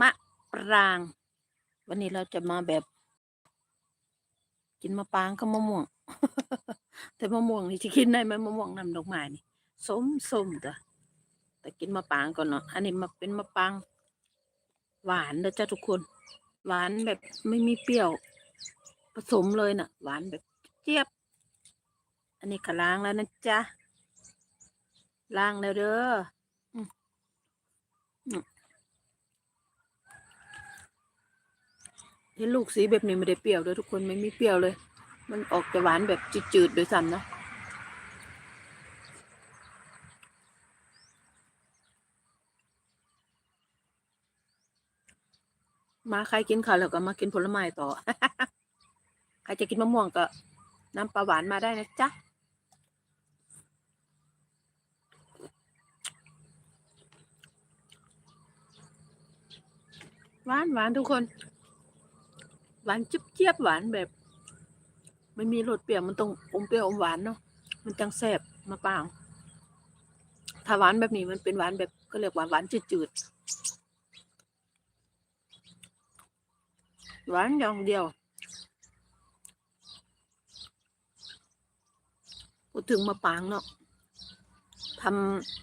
มะปราง วันนี้เราจะมาแบบ กินมะปรางกับมะม่วง แต่มะม่วงนี่จะกินได้ไหมมะม่วงน้ำดอกไม้นี่ส้มส้มจ้ะแต่กินมะปรางก่อนเนาะอันนี้มาเป็นมะปราง หวานนะจ้ะทุกคน หวานแบบไม่มีเปรี้ยว ผสมเลยน่ะ หวานแบบเจี๊ยบ อันนี้ก็ล้างแล้วนะจ๊ะล้างแล้วเด้ออืมอืม เห็นลูกสีแบบนี้ไม่ได้เปรี้ยวเลยทุกคนไม่มีเปรี้ยวเลย มันออกจะหวานแบบจืดๆโดยซ้ำนะมาใครกินข้าวแล้วก็มากินผลไม้ต่อ ใครจะกินมะม่วงก็น้ำปลาหวานมาได้นะจ๊ะ หวานหวานทุกคน หวานจุ๊บเจี๊ยบหวานแบบ ไม่มีรสเปรี้ยวมันต้องอมเปรี้ยวอมหวานเนาะมันจังแซ่บมาปรางถ้าหวานแบบนี้มันเป็นหวานแบบก็เรียกว่าหวานจืดๆหวานอย่างเดียวพูดถึงมะปรางเนาะท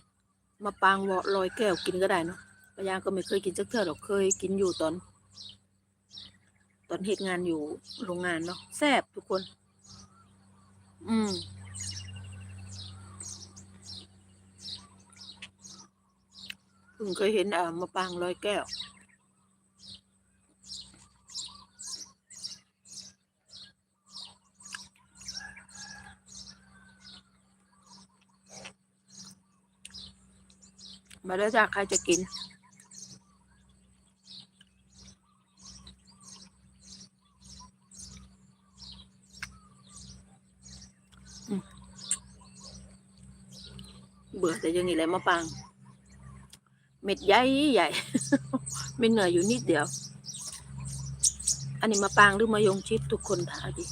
ำมะปรางวอลอยแก้วกินก็ได้เนาะปะยางก็ไม่เคยกินสักเทื่อหรอกเคยกินอยู่ตอน อนเหตุงานอยู่โรงงานเนาะแซ่บทุกคน อืมเพิ่งเคยเห็นอ่ามะปรางลอยแก้ว มาแล้วจ้าใครจะกิน เบื่อแต่ยังนี้แหละมะปาง เม็ดใหญ่ใหญ่ไม่เหนื่อยอยู่นิดเดียว อันนี้มะปางหรือมะยงชิดทุกคนถามดิ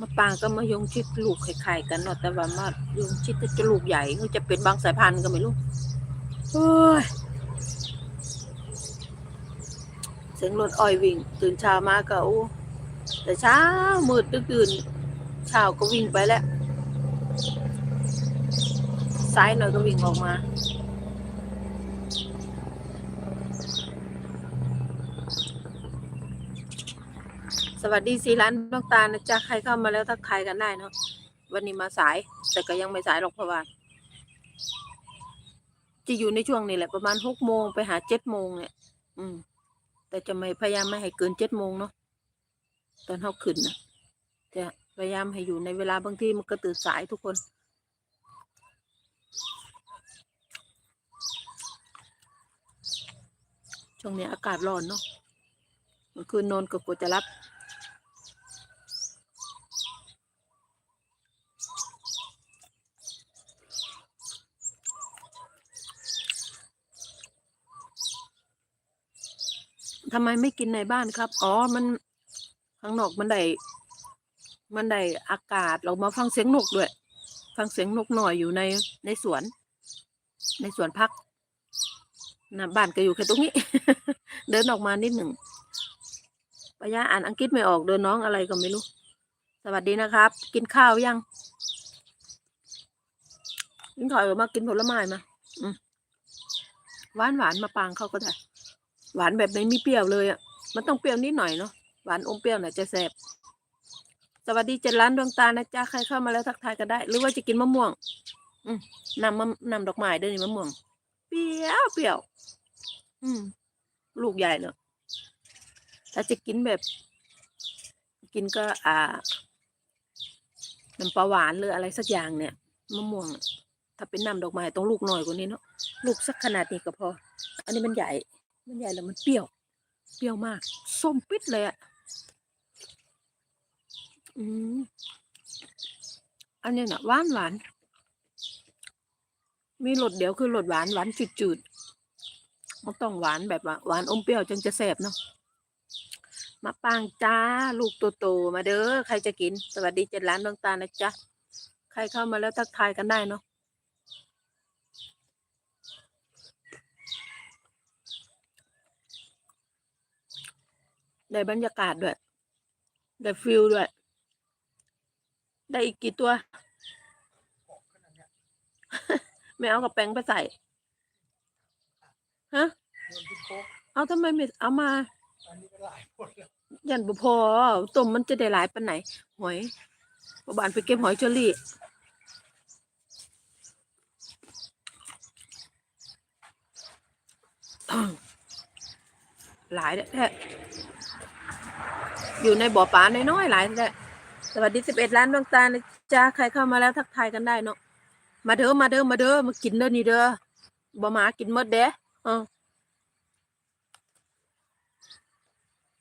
มะปางก็มะยงชิดลูกคล้ายๆกันเนาะแต่ว่ามะยงชิดจะลูกใหญ่ก็จะเป็นบางสายพันธุ์ก็ไม่รู้โอ้ยเสียงรถอ้อยวิ่ง ตื่นเช้ามาก็โอ้แต่เช้ามืดตื่นเช้าก็วิ่งไปแล้ว ซ้ายหน่อยก็วิ่งออกมาสวัสดีสีร้านดวงตานะจ๊ะใครเข้ามาแล้วทักทายกันได้เนาะวันนี้มาสาย แต่ก็ยังไม่สายหรอกเพราะว่า จะอยู่ในช่วงนี้แหละประมาณหกโมงไปหาเจ็ดโมงเนี่ย อืม แต่จะไม่พยายามไม่ให้เกินเจ็ดโมงเนาะตอนเขาขึ้นนะจะพยายามให้อยู่ในเวลาบางทีมันก็ตื่นสายทุกคน ช่วงนี้อากาศร้อนเนาะเมื่อคืนนอนก็กลัวจะรับทำไมไม่กินในบ้านครับ อ๋อ มันข้างนอกมันได้ มันได้อากาศ เรามาฟังเสียงนกด้วย ฟังเสียงนกหน่อยอยู่ในในสวน ในสวนพักนะบ้านก็อยู่แค่ตรงนี้ เดินออกมานิดหนึ่งปะยะอ่านอังกฤษไม่ออกเดินน้องอะไรก็ไม่รู้ สวัสดีนะครับ กินข้าวยังกินข้าวมากินผลไม้มาหวานหวานมาปางเขาก็ได้ หวานแบบไม่มีเปรี้ยวเลยอะ มันต้องเปรี้ยวนิดหน่อยเนาะหวานอมเปรี้ยวหน่อยจะแซ่บ สวัสดีเจ็ดล้านดวงตานะจ๊ะใครเข้ามาแล้วทักทายกันได้ หรือว่าจะกินมะม่วง อืมนำมะนำดอกไม้ด้วยนี่มะม่วง เปรี้ยวเปรี้ยว อืม ลูกใหญ่เนอะถ้าจะกินแบบ กินก็ อ่าน้ำปลาหวานหรืออะไรสักอย่างเนี่ยมะม่วง ถ้าเป็นน้ำดอกไม้ต้องลูกหน้อยกว่านี้เนาะลูกสักขนาดนี้ก็พอ อันนี้มันใหญ่ มันใหญ่แล้วมันเปรี้ยว เปรี้ยวมาก ส้มปิดเลยอะ อืมอันนี้น่ะหวานหวาน มีรสเดียวคือรสหวานหวานจืดๆมันต้องหวานแบบว่าหวานอมเปรี้ยวจึงจะแซ่บเนาะมาปางจ้า ลูกโตๆมาเด้อใครจะกิน สวัสดีเจ็ดล้านดวงตานะจ๊ะ ใครเข้ามาแล้วทักทายกันได้เนาะได้บรรยากาศด้วย ได้ฟิลด้วย ได้อีกกี่ตัว ไม่เอากับแป้งไปใส่ ฮะ เอาทำไมไม่เอามาอันนี้ก็หลายคนแล้วยันบุพอต้มมันจะได้หลายปันไหน หอยปบานไปเก็บหอยเชอรี่หลายแท้อยู่ในบ่อปลาน้อยๆหลายแท้ สวัสดีสิบเอ็ดล้านดวงตานะจ้าใครเข้ามาแล้วทักทายกันได้เนาะมาเด้อมาเด้อมาเด้อมากินเด้อนี่เด้อบ่หมากินหมดเด้ออ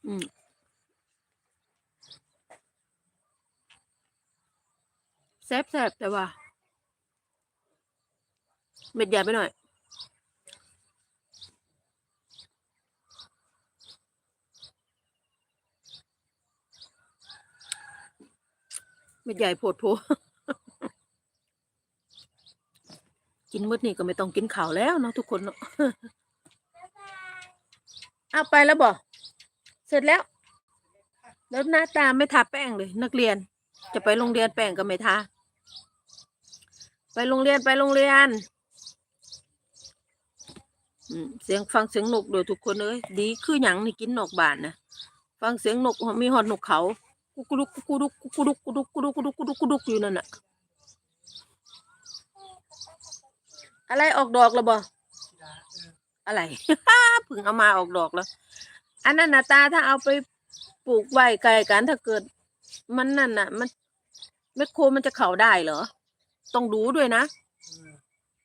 อืมแซ่บแซ่บแต่ว่า เม็ดใหญ่ไปหน่อย เม็ดใหญ่โพดโพกินมืดนี่ก็ไม่ต้องกินข่าวแล้วเนาะทุกคนเนาะเอาไปแล้วบ่เสร็จแล้ว แล้วหน้าตาไม่ทาแป้งเลย นักเรียน จะไปโรงเรียนแป้งก็ไม่ทาไปโรงเรียนไปโรงเรียนเสียงฟังเสียงนกโดยทุกคนเอ้ยดีคือหยังนี่กินนกบานนะฟังเสียงนกมีหอดนกเขา กุกดุกกุดุกกุกดุกกุดุกกุดุกกุดุกกุดุกกุดุกอยู่นั่นน่ะอะไรออกดอกแล้วบ่ออะไรเพิ่งเอามาออกดอกแล้ว อันนั้นนะตาถ้าเอาไปปลูกไว้ไกลกันถ้าเกิด มันนั่นน่ะ มันแมคโครมันจะเข่าได้เหรอ ต้องดูด้วยนะ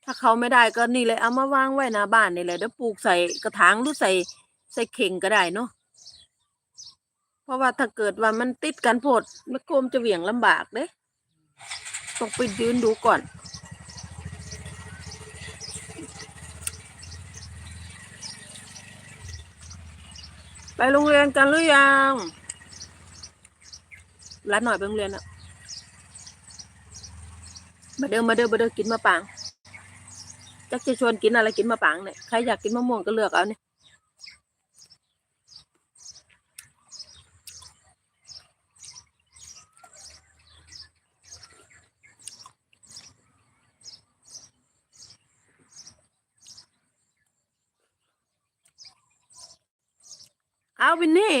ถ้าเขาไม่ได้ก็นี่เลยเอามาวางไว้หน้าบ้านนี่เลยเดี๋ยวปลูกใส่กระถางหรือใส่ใส่เข่งก็ได้เนาะ เพราะว่าถ้าเกิดว่ามันติดกันโพดแมคโคมจะเหวี่ยงลำบากเด้ต้องไปยืนดูก่อนไปโรงเรียนกันหรือยังร้านหน่อยไปโรงเรียนอะมาเดิมมาเดิมมาเดิมกินมะปางจักจะชวนกินอะไรกินมะปางเนี่ย ใครอยากกินมะม่วงก็เลือกเอาเนี่ย เอาวินนี่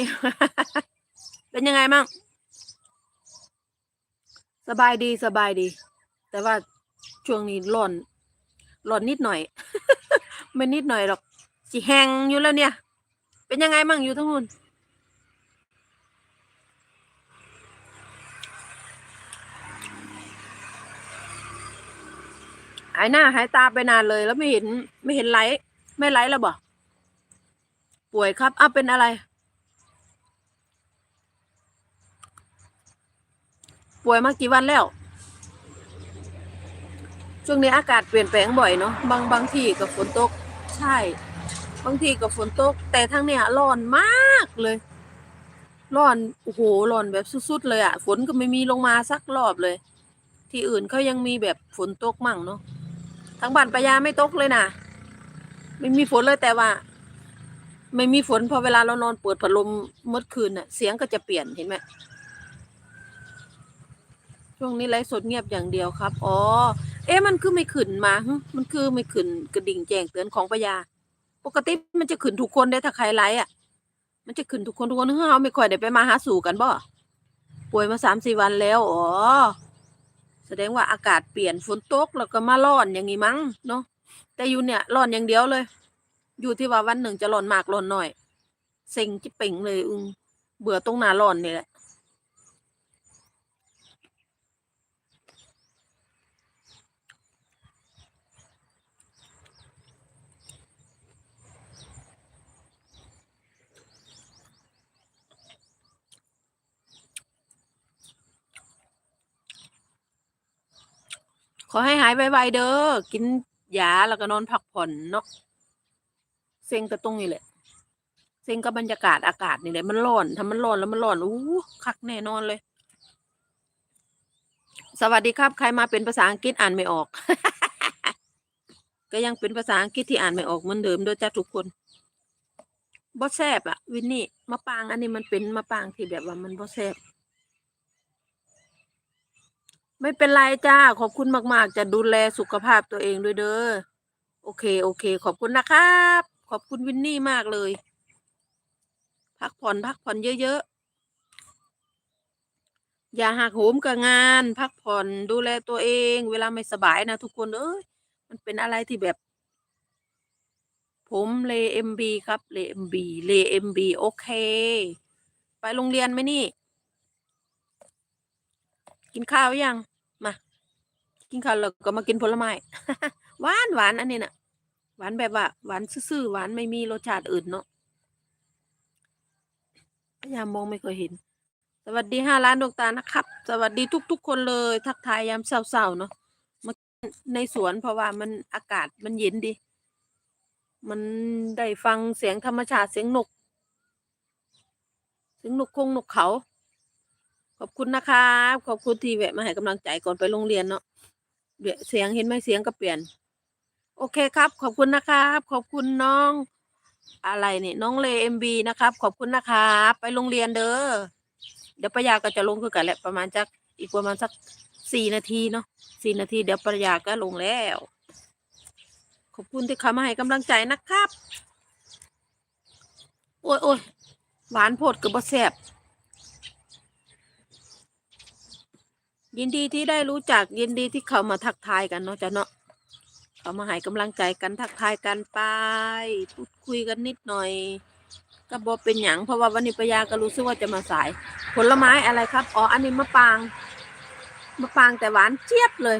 เป็นยังไงมั่งสบายดีสบายดี แต่ว่าช่วงนี้ร้อนร้อนนิดหน่อย ไม่นิดหน่อยหรอกสิแหงอยู่แล้วเนี่ย เป็นยังไงมั่งอยู่ทั้งนู้นหายหน้าหายตาไปนานเลยแล้วไม่เห็นไม่เห็นไลฟ์ไม่ไลฟ์แล้วบ่ ป่วยครับอ้าวเป็นอะไร ป่วยมากี่วันแล้ว ช่วงนี้อากาศเปลี่ยนแปลงบ่อยเนาะบางบางทีกับฝนตก ใช่ บางทีกับฝนตก แต่ทั้งเนี้ยร้อนมากเลย ร้อนโอ้โหร้อนแบบสุดๆเลยอะฝนก็ไม่มีลงมาสักรอบเลย ที่อื่นเขายังมีแบบฝนตกมั่งเนาะทั้งบ้านปะยาไม่ตกเลยนะไม่มีฝนเลยแต่ว่า ไม่มีฝนพอเวลาเรานอนเปิดพัดลมเมื่อคืนน่ะ เสียงก็จะเปลี่ยนเห็นไหมช่วงนี้ไลฟ์สดเงียบอย่างเดียวครับ อ๋อ เอ๊ะมันคือไม่ขึ้นมาหึมันคือไม่ขึ้นกระดิ่งแจ้งเตือนของปยา ปกติมันจะขึ้นทุกคนได้ถ้าใครไลฟ์อะ มันจะขึ้นทุกคนทุกคนเฮ้ยเราไม่ค่อยได้ไปมาหาสู่กันบ่ป่วยมาสามสี่วันแล้ว อ๋อ แสดงว่าอากาศเปลี่ยนฝนตกแล้วก็มาร้อนอย่างงี้มั้งเนาะ แต่อยู่เนี่ยร้อนอย่างเดียวเลย อยู่ที่ว่าวันหนึ่งจะร้อนมากร้อนหน้อย เซ็งจิเป่งเลยอึงเบื่อตรงหน้าร้อนนี่แหละขอให้หายไวๆเด้อ กินยาแล้วก็นอนพักผ่อนเนาะ เซ็งกับตรงนี้แหละ เซ็งกับบรรยากาศอากาศนี่แหละมันร้อนถ้ามันร้อนแล้วมันร้อนอู้คักแน่นอนเลย สวัสดีครับ ใครมาเป็นภาษาอังกฤษอ่านไม่ออก ก็ยังเป็นภาษาอังกฤษที่อ่านไม่ออกเหมือนเดิมด้วยจ้าทุกคนบ่แซบอะวินนี่มะปางอันนี้มันเป็นมะปางที่แบบว่ามันบ่แซบไม่เป็นไรจ้า ขอบคุณมาก ๆ จะดูแลสุขภาพตัวเองด้วยเด้อ โอเค โอเค ขอบคุณนะครับ ขอบคุณวินนี่มากเลย พักผ่อนพักผ่อนเยอะๆ อย่าหักโหมกับงาน พักผ่อนดูแลตัวเอง เวลาไม่สบายนะทุกคนเอ้ยมันเป็นอะไรที่แบบ ผมเลเอ็มบีครับเลเอ็มบีเลเอ็มบีโอเค ไปโรงเรียนไหมนี่ กินข้าวยังมา กินข้าวแล้วก็มากินผลไม้หวานหวานอันนี้น่ะ หวานแบบว่าหวานซื่อๆหวานไม่มีรสชาติอื่นเนาะพยายามมองไม่เคยเห็น สวัสดีห้าล้านดวงตานะครับ สวัสดีทุก ๆ คนเลยทักทายยามเศร้าๆเนาะมาในสวนเพราะว่ามันอากาศมันเย็นดี มันได้ฟังเสียงธรรมชาติเสียงนกเสียงนกคงนกเขา ขอบคุณนะครับขอบคุณที่แวะมาให้กำลังใจก่อนไปโรงเรียนเนาะเสียงเห็นไหมเสียงก็เปลี่ยน โอเคครับ ขอบคุณนะครับ ขอบคุณน้อง อะไรนี่น้องเลเอ็มบีนะครับ ขอบคุณนะครับไปโรงเรียนเด้อเดี๋ยวปยาก็จะลงคือกันแหละประมาณจักอีกประมาณสักสี่นาทีเนาะสี่นาทีเดี๋ยวปยาก็ลงแล้ว ขอบคุณที่เข้ามาให้กำลังใจนะครับ โอ้ยโอ้ยหวานโพดกับบะแซบยินดีที่ได้รู้จักยินดีที่เขามาทักทายกันเนาะจ้ะเนาะ เขามาให้กำลังใจกันทักทายกันไป พูดคุยกันนิดหน่อย ก็บอกเป็นหยังเพราะว่าวันนี้ปยาก็รู้สึกว่าจะมาสาย ผลไม้อะไรครับ อ๋อ อันนี้มะปาง มะปางแต่หวานเจี๊ยบเลย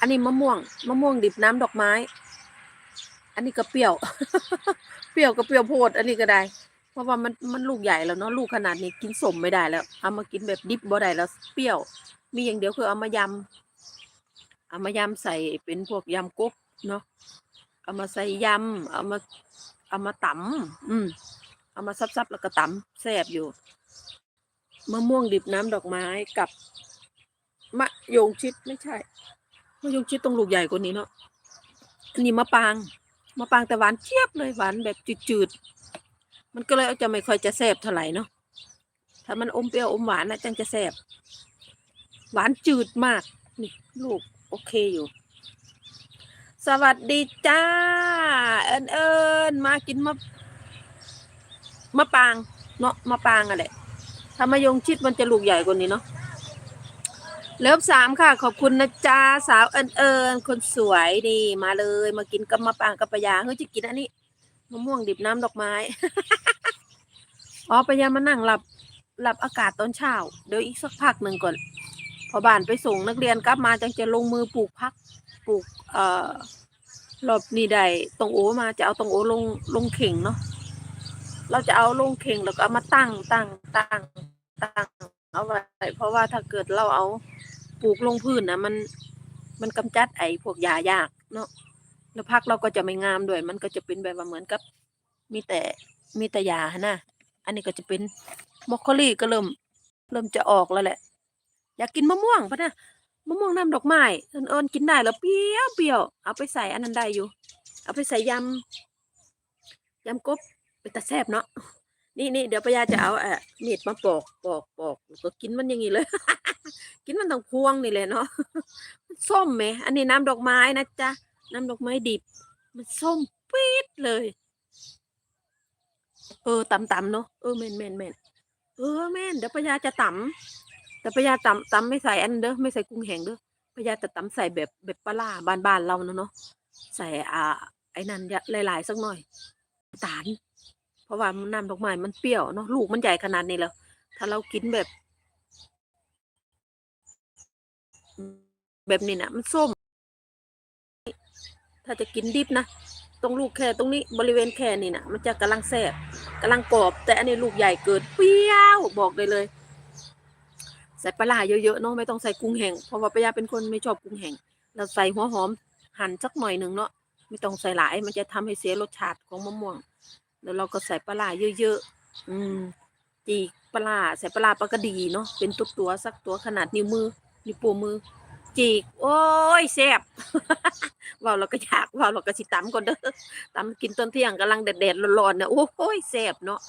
อันนี้มะม่วง มะม่วงดิบน้ำดอกไม้ อันนี้ก็เปรี้ยว เปรี้ยวก็เปรี้ยวโพด อันนี้ก็ได้ เพราะว่ามันมันลูกใหญ่แล้วเนาะ ลูกขนาดนี้กินสมไม่ได้แล้ว เอามากินแบบดิบบ่ได้แล้ว เปรี้ยว มีอย่างเดียวคือเอามายำ เอามายำใส่เป็นพวกยำกุ๊บเนาะเอามาใส่ยำเอามาเอามาตำอืมเอามาซับๆแล้วก็ตำแซ่บอยู่มะม่วงดิบน้ำดอกไม้กับมะยงชิดไม่ใช่มะยงชิดต้องลูกใหญ่กว่านี้เนาะอันนี้มะปางมะปางแต่หวานเจี๊ยบเลยหวานแบบจืดๆมันก็เลยจะไม่ค่อยจะแซ่บเท่าไหร่เนาะถ้ามันอมเปรี้ยวอมหวานนะจังจะแซ่บหวานจืดมากนี่ลูก โอเคอยู่ สวัสดีจ้า เอิญเอิญมากินมะมะปางเนาะมะปางอะแหละถ้ามายงชิดมันจะลูกใหญ่กว่านี้เนาะเลิฟสามค่ะ ขอบคุณนะจ้าสาวเอิญเอิญคนสวยนี่มาเลย มากินกับมะปางกับปะยาเฮ้ยจะกินอันนี้มะม่วงดิบน้ำดอกไม้ อ๋อปะยามานั่งหลับหลับอากาศตอนเช้า เดี๋ยวอีกสักพักหนึ่งก่อน พอบ้านไปส่งนักเรียนกลับมาจังจะลงมือปลูกพักปลูกเอ่อรอบนี้ได้ตรงโอมาจะเอาตรงโอลงลงเข่งเนาะเราจะเอาลงเข่งแล้วก็เอามาตั้งตั้งตั้งตั้งเอาไว้เพราะว่าถ้าเกิดเราเอาปลูกลงพื้นนะมันมันกำจัดไอ้พวกยายากเนาะแล้วพักเราก็จะไม่งามด้วย มันก็จะเป็นแบบว่าเหมือนกับ มีแต่มีแต่ยาหนนะอันนี้ก็จะเป็นมอคโคลี่ก็เริ่ม เริ่มจะออกแล้วแหละ อยากกินมะม่วงปะนะมะม่วงน้ำดอกไม้เอิญๆกินได้แล้วเปรี้ยวเปรี้ยวเอาไปใส่อันนั้นได้อยู่ เอาไปใส่ยำยำกบเป็นตาแซบเนาะนี่นี่เดี๋ยวปยาจะเอาเอ่อมีดมาปอกปอกปอกแล้วก็กินมันอย่างนี้เลย กินมันต้องพวงนี่แหละเนาะมันส้มไหมอันนี้น้ำดอกไม้นะจ๊ะน้ำดอกไม้ดิบ มันส้มปี๊ดเลย เออตำตำๆเนาะเออแม่นแม่นแม่นเออแม่นเดี๋ยวปยาจะตำ แต่ปายาตำตำไม่ใส่อันเด้อไม่ใส่กุ้งแห้งเด้อปายาจะตำใส่แบบแบบปลาร้าบ้านๆเราเนาะเนาะใส่อ่าไอ้นั่นหลายๆสักหน่อยตาลเพราะว่าน้ำดอกไม้มันเปรี้ยวเนาะลูกมันใหญ่ขนาดนี้แล้ว ถ้าเรากินแบบ แบบนี้นะมันส้ม ถ้าจะกินดิบนะตรงลูกแค่ตรงนี้บริเวณแค่นี่นะมันจะกำลังแซ่บกำลังกรอบ แต่อันนี้ลูกใหญ่เกินเปรี้ยวบอกเลยเลย ใส่ปลาเยอะๆเนาะไม่ต้องใส่กุ้งแห้งเพราะว่าปายาเป็นคนไม่ชอบกุ้งแห้งเราใส่หัวหอมหั่นสักหน่อยหนึ่งเนาะไม่ต้องใส่หลายมันจะทำให้เสียรสชาติของมะม่วง แล้วเราก็ใส่ปลาเยอะๆอืมจีปลาใส่ปลาปลากระดีเนาะเป็นตัวตัวสักตัวขนาดนิ้วมือนิ้วโป้งมือจีกโอ้ยแซ่บว้าแล้วก็อยากว้าแล้วก็สิตำก่อนเด้อตำกินตอนเที่ยงกำลังแดดๆร้อนๆเน่ะโอ้ยแซ่บเนาะ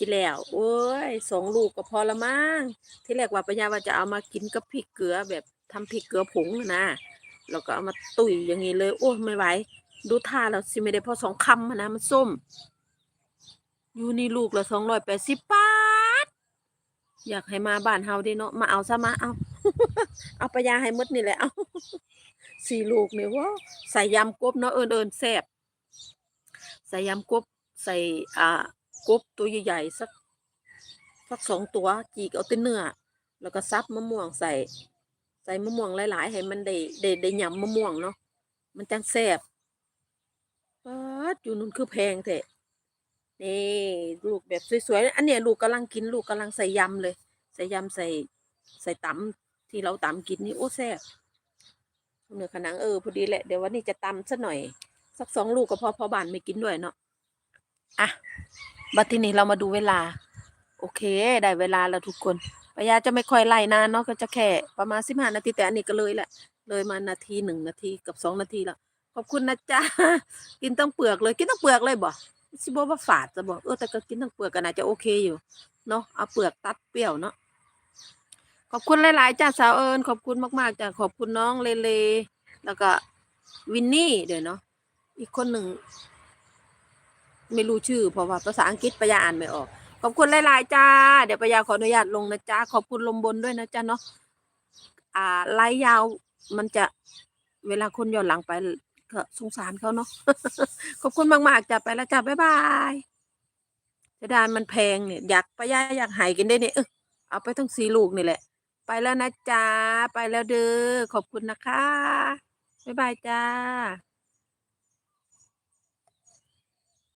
กินแล้ว โอ้ยสองลูกก็พอละมั้งที่แรกว่าปัญญาว่าจะเอามากินกับพริกเกลือแบบทำพริกเกลือผงนะแล้วก็เอามาตุ๋ยอย่างนี้เลย โอ้ยไม่ไหวดูท่าแล้วสิไม่ได้พอสองคำนะมันส้ม อยู่นี่ลูกละสองร้อยแปดสิบบาทอยากให้มาบ้านเฮาด้เนาะมาเอาซะมาเอา เอาปลายาให้มดนี่แหละเอาสี่ลูกนี่เว่าใส่ยำกบเนาะเอิญเอิญแซ่บใส่ยำกบใส่อ่า กบตัวใหญ่ๆสักสักสองตัวจีกเอาแต่เนื้อแล้วก็ซับมะม่วงใส่ ใส่มะม่วงหลาย ๆ ให้มันได้ได้ได้ยำมะม่วงเนาะมันจังแซ่บป๊าดอยู่นู่นคือแพงแท้นี่ลูกแบบสวยๆอันเนี้ยลูกกำลังกินลูกกำลังใส่ยำเลย ใส่ยำใส่ใส่ตำที่เราตำกินนี่โอ้แซ่บเนื้อขนังเออพอดีแหละเดี๋ยววันนี้จะตำซะหน่อย สักสองลูกก็พอพอบานไม่กินด้วยเนาะอะ บัดทีนี้เรามาดูเวลา โอเค ได้เวลาแล้วทุกคนปายาจะไม่ค่อยไล่นานเนาะก็จะแค่ประมาณสิบห้านาทีแต่อันนี้ก็เลยแหละ เลยมานาทีหนึ่งนาทีกับสองนาทีแล้วขอบคุณนะจ๊ะกินตั้งเปลือกเลยกินตั้งเปลือกเลยบ่สิบอกว่าฝาดจะบอกเออแต่ก็กินตั้งเปลือกก็น่าจะโอเคอยู่เนาะเอาเปลือกตัดเปรี้ยวเนาะขอบคุณหลายๆจ้าสาวเอิญขอบคุณมากๆจ้ะขอบคุณน้องเลเลแล้วก็วินนี่เดี๋ยวเนาะอีกคนหนึ่ง ไม่รู้ชื่อ เพราะว่าภาษาอังกฤษปายาอ่านไม่ออก ขอบคุณหลายๆจ้า เดี๋ยวปายาขออนุญาตลงนะจ้าขอบคุณลมบนด้วยนะจ้าเนาะอ่าไลฟ์ยาวมันจะเวลาคนย้อนหลังไปก็สงสารเขาเนาะขอบคุณมากๆจ้าไปแล้วจ้าบ๊ายบายจะได้มันแพงเนี่ยอยากปายาอยากหายกันได้เนี่ยเออเอาไปทั้งสี่ลูกนี่แหละ ไปแล้วนะจ้าไปแล้วเด้อขอบคุณนะคะบ๊ายบายจ้า